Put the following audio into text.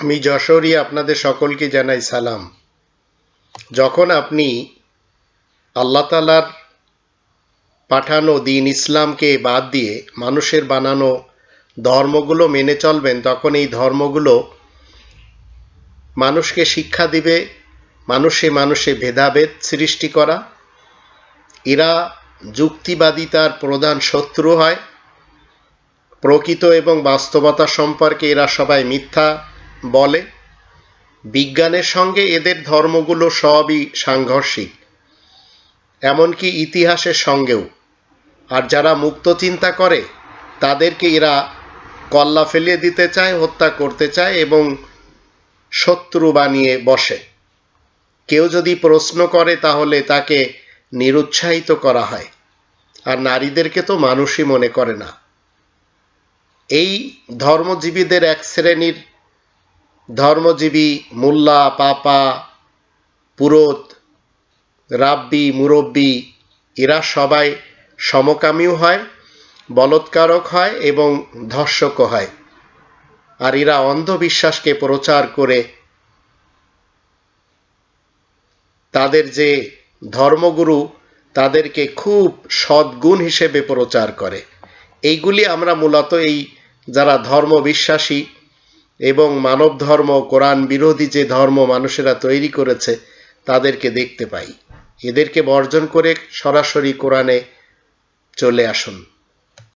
আমি যশোরই আপনাদের সকলকে জানাই সালাম। যখন আপনি আল্লাহ তালার পাঠানো দিন ইসলামকে বাদ দিয়ে মানুষের বানানো ধর্মগুলো মেনে চলবেন, তখন এই ধর্মগুলো মানুষকে শিক্ষা দিবে, মানুষে মানুষে ভেদাভেদ সৃষ্টি করা। এরা যুক্তিবাদিতার প্রধান শত্রু হয়। প্রকৃত এবং বাস্তবতা সম্পর্কে এরা সবাই মিথ্যা। বলে, বিজ্ঞানের সঙ্গে এদের ধর্মগুলো সবই সাংঘর্ষিক। এমনকি ইতিহাসের সঙ্গেও। আর যারা মুক্ত চিন্তা করে, তাদেরকে এরা কল্লা ফেলিয়ে দিতে চায়, হত্যা করতে চায় এবং শত্রু বানিয়ে বসে। কেউ যদি প্রশ্ন করে, তাহলে তাকে নিরুৎসাহিত করা হয়। আর নারীদেরকে তো মানুষই মনে করে না। এই ধর্মজীবীদের এক শ্রেণির ধর্মজীবী মোল্লা, পাপা, পুরোত, রাব্বি, মুরব্বি, এরা সবাই সমকামীও হয়, বলৎকারক হয় এবং ধর্ষকও হয়। আর এরা অন্ধবিশ্বাসকে প্রচার করে তাদের যে ধর্মগুরু তাদেরকে খুব সদ্গুণ হিসেবে প্রচার করে। এইগুলি আমরা মূলত এই যারা ধর্ম বিশ্বাসী এবং মানব ধর্ম কোরআন বিরোধী যে ধর্ম মানুষেরা তৈরি করেছে, তাদেরকে দেখতে পাই। এদেরকে বর্জন করে সরাসরি কোরআনে চলে আসুন।